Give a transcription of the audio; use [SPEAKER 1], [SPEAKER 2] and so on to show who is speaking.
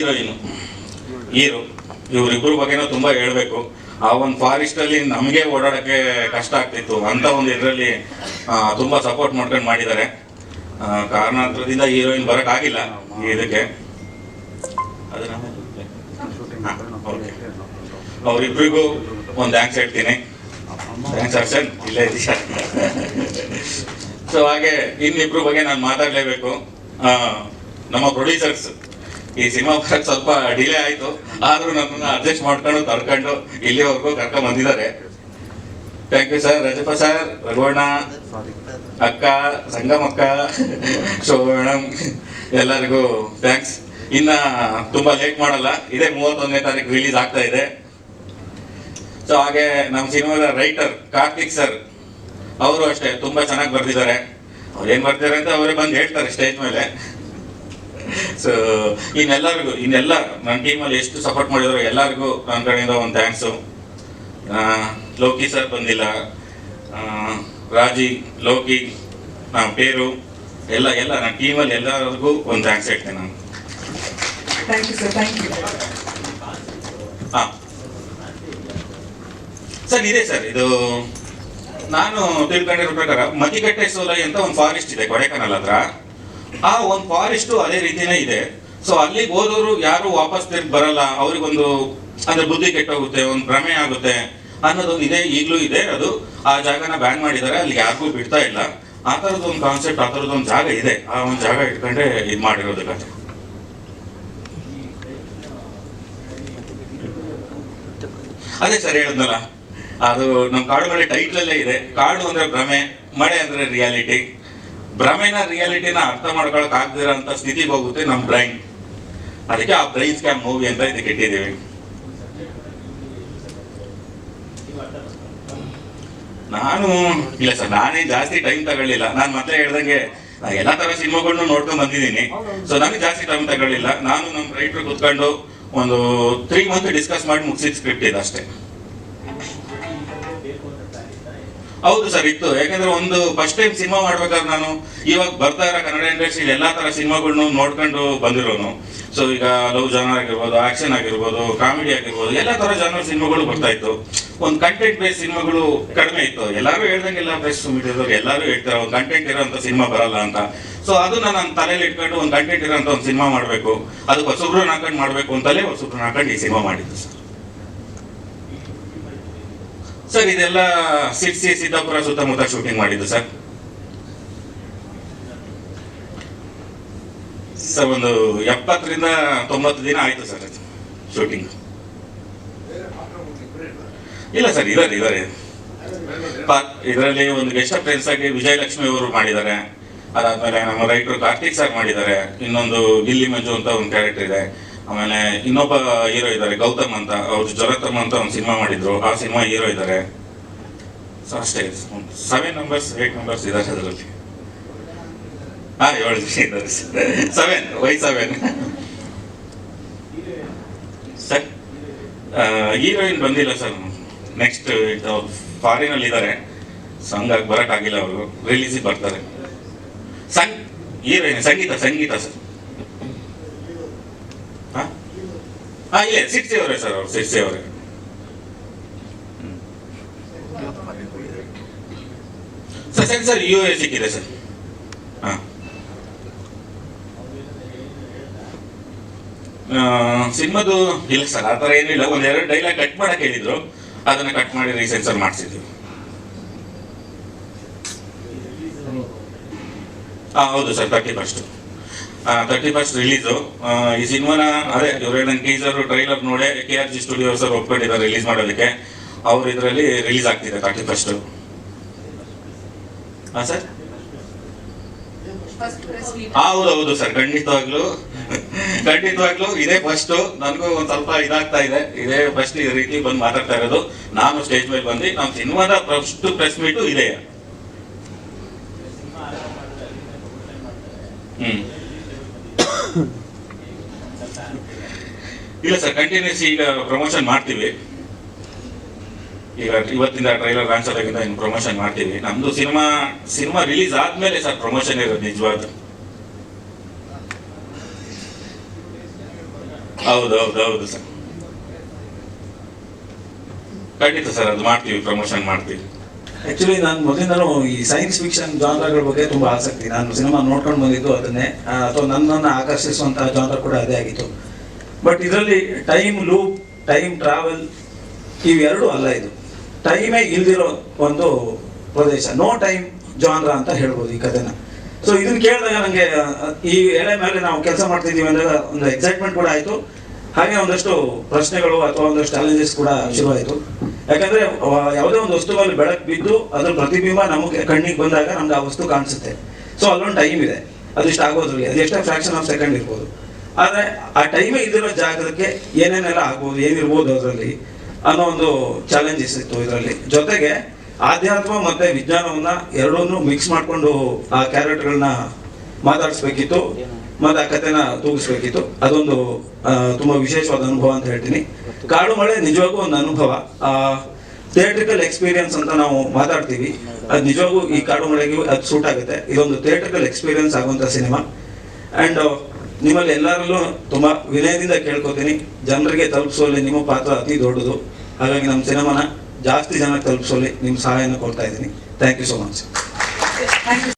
[SPEAKER 1] Heroine, hero ಇವರಿಬ್ಬರ ಬಗ್ಗೆನೂ ತುಂಬಾ ಹೇಳ್ಬೇಕು. ಆ ಒಂದು ಫಾರೆಸ್ಟ್ ಅಲ್ಲಿ ನಮಗೆ ಓಡಾಡಕ್ಕೆ ಕಷ್ಟ ಆಗ್ತಿತ್ತು. ಅಂತ ಒಂದು ಇದರಲ್ಲಿ ತುಂಬಾ ಸಪೋರ್ಟ್ ಮಾಡ್ಕೊಂಡು ಮಾಡಿದ್ದಾರೆ. ಕಾರಣಾಂತರದಿಂದ ಹೀರೋಯಿನ್ ಬರಕ್ ಆಗಿಲ್ಲ ಇದಕ್ಕೆ. ಅವ್ರಿಬ್ರಿಗೂ ಒಂದು ಥ್ಯಾಂಕ್ಸ್ ಹೇಳ್ತೀನಿ. ಥ್ಯಾಂಕ್ಸ್ ಅರ್ಷನ್ ಇಲ್ಲೇ ಸೊ ಹಾಗೆ ಇನ್ನಿಬ್ರು ಬಗ್ಗೆ ನಾನು ಮಾತಾಡಲೇಬೇಕು. ನಮ್ಮ ಪ್ರೊಡ್ಯೂಸರ್ಸ್ ಈ ಸಿನಿಮಾ ಬರಕ್ ಸ್ವಲ್ಪ ಡಿಲೇ ಆಯ್ತು. ಆದ್ರೂ ನಮ್ಮನ್ನ ಅಡ್ಜಸ್ಟ್ ಮಾಡ್ಕೊಂಡು ತರ್ಕೊಂಡು ಇಲ್ಲಿವರೆಗೂ ಕರ್ಕೊಂಡ್ ಬಂದಿದ್ದಾರೆ. ಥ್ಯಾಂಕ್ ಯು ಸರ್ ರಜಪ ಸರ್ ರಘುವಣ್ಣ ಅಕ್ಕ, ಸಂಗಮಕ್ಕ ಶೋಭಣಂ ಎಲ್ಲರಿಗೂ ಥ್ಯಾಂಕ್ಸ್ ಇನ್ನ ತುಂಬಾ ಲೇಟ್ ಮಾಡಲ್ಲ. ಇದೇ ಮೂವತ್ತೊಂದನೇ ತಾರೀಕು ರಿಲೀಸ್ ಆಗ್ತಾ ಇದೆ. ಸೊ ಹಾಗೆ ನಮ್ಮ ಸಿನಿಮಾದ ರೈಟರ್ ಕಾರ್ತಿಕ್ ಸರ್ ಅವರು ಅಷ್ಟೇ, ತುಂಬಾ ಚೆನ್ನಾಗಿ ಬರ್ದಿದ್ದಾರೆ. ಅವ್ರು ಏನ್ ಬರ್ತಾರೆ ಅಂತ ಅವರೇ ಬಂದು ಹೇಳ್ತಾರೆ ಸ್ಟೇಜ್ ಮೇಲೆ. ಸೊ ಇನ್ನೆಲ್ಲರಿಗೂ ಇನ್ನೆಲ್ಲ ನನ್ನ ಟೀಮಲ್ಲಿ ಎಷ್ಟು ಸಪೋರ್ಟ್ ಮಾಡಿದ್ರು ಎಲ್ಲರಿಗೂ ನನ್ನ ಕಡೆಯಿಂದ ಒಂದು ಥ್ಯಾಂಕ್ಸು ಲೋಕಿ ಸರ್ ಬಂದಿಲ್ಲ. ರಾಜಿ ಲೋಕಿ ನಮ್ಮ ಪೇರು ಎಲ್ಲ ಎಲ್ಲ ನನ್ನ ಟೀಮಲ್ಲಿ ಎಲ್ಲರಿಗೂ ಒಂದು ಥ್ಯಾಂಕ್ಸ್ ಹೇಳ್ತೇನೆ ನಾನು.
[SPEAKER 2] Thank you sir thank you
[SPEAKER 1] ಹಾಂ. ಸರ್ ಇದೆ ಸರ್ ಇದು ನಾನು ತಿಳ್ಕೊಂಡಿರೋ ಪ್ರಕಾರ ಮತಿಕಟ್ಟೆ ಸೋಲೈ ಅಂತ ಒಂದು ಫಾರೆಸ್ಟ್ ಇದೆ ಕೊಡೆಕನಲ್ ಹತ್ರ. ಆ ಒಂದು ಫಾರೆಸ್ಟ್ ಅದೇ ರೀತಿನೇ ಇದೆ. ಸೊ ಅಲ್ಲಿಗೆ ಹೋದವರು ಯಾರು ವಾಪಸ್ ತಿರ್ಗಿ ಬರಲ್ಲ. ಅವ್ರಿಗೊಂದು ಅಂದ್ರೆ ಬುದ್ಧಿ ಕೆಟ್ಟೋಗುತ್ತೆ, ಒಂದು ಭ್ರಮೆ ಆಗುತ್ತೆ ಅನ್ನೋದೊಂದು ಇದೆ, ಈಗಲೂ ಇದೆ. ಅದು ಆ ಜಾಗನ ಬ್ಯಾನ್ ಮಾಡಿದ್ದಾರೆ. ಅಲ್ಲಿ ಯಾರಿಗೂ ಬಿಡ್ತಾ ಇಲ್ಲ. ಆ ಥರದ್ದು ಒಂದು ಕಾನ್ಸೆಪ್ಟ್ ಆ ಥರದ್ದು ಒಂದು ಜಾಗ ಇದೆ. ಆ ಒಂದು ಜಾಗ ಇಟ್ಕೊಂಡೆ ಇದು ಮಾಡಿರೋದು ಕತೆ ಅದೇ ಸರ್ ಹೇಳಿದ್ನಲ್ಲ, ಅದು ನಮ್ಮ ಕಾಡುಗಳ ಟೈಟ್ಲಲ್ಲೇ ಇದೆ. ಕಾಡು ಅಂದ್ರೆ ಭ್ರಮೆ, ಮಳೆ ಅಂದ್ರೆ ರಿಯಾಲಿಟಿ ಭ್ರಮೆನ ರಿಯಾಲಿಟಿನ ಅರ್ಥ ಮಾಡ್ಕೊಳಕ್ ಆಗದಿರೋಂಥ ಸ್ಥಿತಿಗೆ ಹೋಗುತ್ತೆ ನಮ್ಮ ಬ್ರೈನ್ ಅದಕ್ಕೆ ಆ ಬ್ರೈನ್ ಸ್ಕ್ಯಾಮ್ ಮೂವಿ ಅಂತ ಇದಕ್ಕೆ ಇಟ್ಟಿದ್ದೀವಿ. ನಾನು, ಇಲ್ಲ ಸರ್ ನಾನೇ ಜಾಸ್ತಿ ಟೈಮ್ ತಗೊಳ್ಳಿಲ್ಲ. ನಾನು ಮತ್ತೆ ಹೇಳ್ದಂಗೆ ಎಲ್ಲಾ ತರ ಸಿನಿಮಾಗಳನ್ನು ನೋಡ್ಕೊಂಡು ಬಂದಿದ್ದೀನಿ. ಸೊ ನನಗೆ ಜಾಸ್ತಿ ಟೈಮ್ ತಗೊಳ್ಳಿಲ್ಲ. ನಾನು ನಮ್ಮ ರೈಟರ್ ಕುತ್ಕೊಂಡು ಒಂದು ತ್ರೀ ಮಂತ್ ಡಿಸ್ಕಸ್ ಮಾಡಿ ಮುಗಿಸಿದ ಸ್ಕ್ರಿಪ್ಟ್ ಇದೆ ಅಷ್ಟೇ. ಹೌದು ಸರ್, ಇತ್ತು. ಯಾಕಂದ್ರೆ ಒಂದು ಫಸ್ಟ್ ಟೈಮ್ ಸಿನಿಮಾ ಮಾಡ್ಬೇಕಾದ್ರೆ ನಾನು ಇವಾಗ ಬರ್ತಾ ಇರೋ ಕನ್ನಡ ಇಂಡಸ್ಟ್ರಿ ಎಲ್ಲಾ ತರ ಸಿನಿಮಾಗಳನ್ನು ನೋಡ್ಕೊಂಡು ಬಂದಿರೋನು. ಸೊ ಈಗ ಲವ್ ಜಾನರ್ ಆಗಿರ್ಬೋದು ಆಕ್ಷನ್ ಆಗಿರ್ಬೋದು ಕಾಮಿಡಿ ಆಗಿರ್ಬೋದು, ಎಲ್ಲಾ ತರ ಜಾನರ್ ಸಿನಿಮಾಗಳು ಬರ್ತಾ ಇತ್ತು. ಒಂದು ಕಂಟೆಂಟ್ ಬೇಸ್ ಸಿನಿಮಾಗಳು ಕಡಿಮೆ ಇತ್ತು. ಎಲ್ಲರೂ ಹೇಳ್ದಂಗೆಲ್ಲ ಪ್ರೆಸ್ ಮೀಡಿಯಾದವ್ರು ಎಲ್ಲರೂ ಹೇಳ್ತಾರೆ ಒಂದು ಕಂಟೆಂಟ್ ಇರೋಂಥ ಸಿನಿಮಾ ಬರಲ್ಲ ಅಂತ. ಸೊ ಅದನ್ನ ನಾನು ತಲೆಯಲ್ಲಿ ಇಟ್ಕೊಂಡು ಒಂದು ಕಂಟೆಂಟ್ ಇರೋಂಥ ಒಂದು ಸಿನಿಮಾ ಮಾಡಬೇಕು. ಅದಕ್ಕೆ ಹೊಸಬ್ರನ್ನ ಹಾಕೊಂಡು ಮಾಡಬೇಕು ಅಂತಲೇ ಹೊಸಬ್ರನ್ನ ಹಾಕೊಂಡು ಈ ಸಿನಿಮಾ ಮಾಡಿದ್ದು ಸರ್. ಸರ್, ಇದೆಲ್ಲ ಸಿರ್ಸಿ ಸಿದ್ದಾಪುರ ಸುತ್ತಮುತ್ತ ಶೂಟಿಂಗ್ ಮಾಡಿದ್ದು, ಸರ್. ಸರ್, ಒಂದು ಎಪ್ಪತ್ತರಿಂದ ತೊಂಬತ್ತು ದಿನ ಆಯ್ತು, ಸರ್ ಶೂಟಿಂಗ್ ಇಲ್ಲ, ಸರ್ ಇದಾರೆ ಇದಾರೆ ಇದರಲ್ಲಿ ಒಂದು ಗೆಸ್ಟ್ ಫ್ರೆಂಡ್ಸ್ ಆಗಿ ವಿಜಯಲಕ್ಷ್ಮಿ ಅವರು ಮಾಡಿದ್ದಾರೆ. ಅದಾದ್ಮೇಲೆ ನಮ್ಮ ರೈಟರ್ ಕಾರ್ತಿಕ್ ಸರ್ ಮಾಡಿದ್ದಾರೆ. ಇನ್ನೊಂದು ಗಿಲ್ಲಿ ಮಂಜು ಅಂತ ಒಂದು ಕ್ಯಾರೆಕ್ಟರ್ ಇದೆ. ಆಮೇಲೆ ಇನ್ನೊಬ್ಬ ಹೀರೋ ಇದ್ದಾರೆ, ಗೌತಮ್ ಅಂತ. ಅವ್ರು ಜ್ವರತಮ್ ಅಂತ ಒಂದು ಸಿನಿಮಾ ಮಾಡಿದ್ರು. ಆ ಸಿನಿಮಾ ಹೀರೋ ಇದ್ದಾರೆ. ಅಷ್ಟೇ. ಸೆವೆನ್ ನಂಬರ್ಸ್ ಏಟ್ ನಂಬರ್ಸ್ ಇದ್ದಾರೆ ಅದರಲ್ಲಿ. ಹಾ, ಏಳು ಜನ ಇದ್ದಾರೆ. Seven why seven sir heroine ಬಂದಿಲ್ಲ ಸರ್ ನೆಕ್ಸ್ಟ್ ಫಾರಿನ್ ಅಲ್ಲಿ ಇದ್ದಾರೆ. ಸೊ ಹಂಗಾಗಿ ಬರಕ್ ಆಗಿಲ್ಲ ಅವರು. ರಿಲೀಸಿಗೆ ಬರ್ತಾರೆ. ಸಂಗ್ ಹೀರೋಯಿನ್ ಸಂಗೀತ ಸಂಗೀತ ಸರ್ ಹಾ ಹಾ ಇಲ್ಲ ಸಿಟ್ಸಿ ಸರ್ ಅವ್ರು ಸಿಕ್ಸ್ಟಿ ಅವರೇ. ಸರ್ ಸರಿ ಯು ಎ ಸಿಕ್ಕಿದೆ ಸರ್ ಸಿನಿಮಾದು ಇಲ್ಲ ಸರ್ ಆ ಥರ ಏನಿಲ್ಲ ಒಂದೆರಡು ಡೈಲಾಗ್ ಕಟ್ ಮಾಡಕ್ಕೆ ಹೇಳಿದ್ರು. ಅದನ್ನ ಕಟ್ ಮಾಡಿ ರೀಸೆನ್ಸರ್ ಮಾಡಿಸಿದ್ವಿ ಹಾ ಹೌದು sir thirty first thirty first release ಈ ಸಿನಿಮಾನ ಅದೇ ಇವ್ರು ನನ್ನ ಟ್ರೈಲರ್ ನೋಡಿ K R G studio sir ಒಪ್ಕೊಂಡಿದ್ದಾರೆ release ಮಾಡೋದಕ್ಕೆ ಅವ್ರು ಇದರಲ್ಲಿ ರಿಲೀಸ್ ಆಗ್ತಿದೆ ತರ್ಟಿ ಫಸ್ಟು ಹಾಂ ಸರ್ ಹೌದು ಹೌದು ಸರ್ ಖಂಡಿತವಾಗ್ಲು ಖಂಡಿತವಾಗ್ಲು ಇದೇ ಫಸ್ಟ್ ನನಗೂ ಒಂದ್ ಸ್ವಲ್ಪ ಇದಾಗ್ತಾ ಇದೆ. ಇದೇ ಫಸ್ಟ್ ಈ ರೀತಿ ಬಂದು ಮಾತಾಡ್ತಾ ಇರೋದು. ನಾನು ಸ್ಟೇಜ್ ಮೇಲೆ ಬಂದು ನಮ್ಮ ಸಿನಿಮಾದ ಫಸ್ಟ್ ಪ್ರೆಸ್ ಮೀಟು ಇದೆ. ಇಲ್ಲ ಸರ್ ಕಂಟಿನ್ಯೂಸ್ ಈಗ ಪ್ರಮೋಷನ್ ಮಾಡ್ತೀವಿ. ಈಗ ಇವತ್ತಿಂದ ಟ್ರೈಲರ್ ಲಾಂಚ್ ಆದಾಗಿಂದ ಇನ್ನು ಪ್ರಮೋಷನ್ ಮಾಡ್ತೀವಿ. ನಮ್ದು ಸಿನಿಮಾ ಸಿನಿಮಾ ರಿಲೀಸ್ ಆದ್ಮೇಲೆ ಸರ್ ಪ್ರಮೋಷನ್ ಇರೋದು ನಿಜವಾದ. ಹೌದು ಹೌದು ಹೌದು ಸರ್. ಖಂಡಿತ ಸರ್, ಅದು ಮಾಡ್ತೀವಿ ಪ್ರಮೋಷನ್ ಮಾಡ್ತೀವಿ.
[SPEAKER 3] ಆಕ್ಚುಲಿ ನಾನು ಮೊದಲಿಂದಲೂ ಈ ಸೈನ್ಸ್ ಫಿಕ್ಷನ್ ಜಾನ್ರಗಳ ಬಗ್ಗೆ ತುಂಬಾ ಆಸಕ್ತಿ. ನಾನು ಸಿನಿಮಾ ನೋಡ್ಕೊಂಡು ಬಂದಿದ್ದು ಅದನ್ನೇ. ಅಥವಾ ನನ್ನನ್ನು ಆಕರ್ಷಿಸುವಂತಹ ಜಾನ್ರ ಕೂಡ ಅದೇ ಆಗಿತ್ತು. ಬಟ್ ಇದರಲ್ಲಿ ಟೈಮ್ ಲೂಪ್ ಟೈಮ್ ಟ್ರಾವೆಲ್ ಇವೆರಡೂ ಅಲ್ಲ ಇದು. ಟೈಮೇ ಇಲ್ದಿರೋ ಒಂದು ಪ್ರದೇಶ. ನೋ ಟೈಮ್ ಜಾನ್ರ ಅಂತ ಹೇಳ್ಬೋದು ಈ ಕಥೆನ. ಸೊ ಇದನ್ನ ಕೇಳಿದಾಗ ನನಗೆ ಈ ಎಳೆ ಮೇಲೆ ನಾವು ಕೆಲಸ ಮಾಡ್ತಿದ್ದೀವಿ ಅಂದಾಗ ಒಂದು ಎಕ್ಸೈಟ್ಮೆಂಟ್ ಕೂಡ ಆಯಿತು. ಹಾಗೆ ಒಂದಷ್ಟು ಪ್ರಶ್ನೆಗಳು ಅಥವಾ ಒಂದಷ್ಟು ಚಾಲೆಂಜಸ್ ಕೂಡ ಶುರುವಾಯಿತು. ಯಾಕಂದ್ರೆ ಯಾವುದೇ ಒಂದು ವಸ್ತುವಲ್ಲಿ ಬೆಳಕು ಬಿದ್ದು ಅದ್ರ ಪ್ರತಿಬಿಂಬ ನಮಗೆ ಕಣ್ಣಿಗೆ ಬಂದಾಗ ನಮ್ಗೆ ಆ ವಸ್ತು ಕಾಣಿಸುತ್ತೆ. ಸೊ ಅಲ್ಲೊಂದು ಟೈಮ್ ಇದೆ. ಅದಿಷ್ಟು ಆಗೋದ್ರಲ್ಲಿ ಅದೆಷ್ಟೇ ಫ್ರಾಕ್ಷನ್ ಆಫ್ ಸೆಕೆಂಡ್ ಇರ್ಬೋದು. ಆದರೆ, ಆ ಟೈಮೇ ಇದ್ದಿರೋ ಜಾಗಕ್ಕೆ ಏನೇನೆಲ್ಲ ಆಗ್ಬೋದು, ಏನಿರ್ಬೋದು ಅದರಲ್ಲಿ ಅನ್ನೋ ಒಂದು ಚಾಲೆಂಜಸ್ ಇತ್ತು ಇದರಲ್ಲಿ. ಜೊತೆಗೆ, ಆಧ್ಯಾತ್ಮ ಮತ್ತೆ ವಿಜ್ಞಾನವನ್ನ ಎರಡನ್ನೂ ಮಿಕ್ಸ್ ಮಾಡಿಕೊಂಡು ಆ ಕ್ಯಾರೆಕ್ಟರ್ಗಳನ್ನ ಮಾತಾಡಿಸ್ಬೇಕಿತ್ತು. ಮತ್ತೆ ಆ ಕಥೆನ ತೂಗಿಸ್ಬೇಕಿತ್ತು. ಅದೊಂದು ತುಂಬಾ ವಿಶೇಷವಾದ ಅನುಭವ ಅಂತ ಹೇಳ್ತೀನಿ. ಕಾಡು ಮಳೆ ನಿಜವಾಗೂ ಒಂದು ಅನುಭವ. ಥಿಯೇಟ್ರಿಕಲ್ ಎಕ್ಸ್ಪೀರಿಯನ್ಸ್ ಅಂತ ನಾವು ಮಾತಾಡ್ತೀವಿ. ಅದು ನಿಜವಾಗೂ ಈ ಕಾಡು ಮಳೆಗೆ ಅದು ಸೂಟ್ ಆಗುತ್ತೆ. ಇದೊಂದು ಥಿಯೇಟ್ರಿಕಲ್ ಎಕ್ಸ್ಪೀರಿಯನ್ಸ್ ಆಗುವಂಥ ಸಿನಿಮಾ. ಆ್ಯಂಡ್ ನಿಮ್ಮಲ್ಲಿ ಎಲ್ಲರಲ್ಲೂ ತುಂಬಾ ವಿನಯದಿಂದ ಕೇಳ್ಕೊತೀನಿ. ಜನರಿಗೆ ತಲುಪಿಸುವಲ್ಲಿ ನಿಮ್ಮ ಪಾತ್ರ ಅತಿ ದೊಡ್ಡದು. ಹಾಗಾಗಿ ನಮ್ಮ ಸಿನಿಮಾನ ಜಾಸ್ತಿ ಜನಕ್ಕೆ ತಲುಪಿಸುವಲ್ಲಿ ನಿಮ್ಮ ಸಹಾಯನ ಕೊಡ್ತಾ ಇದ್ದೀನಿ. Thank you so much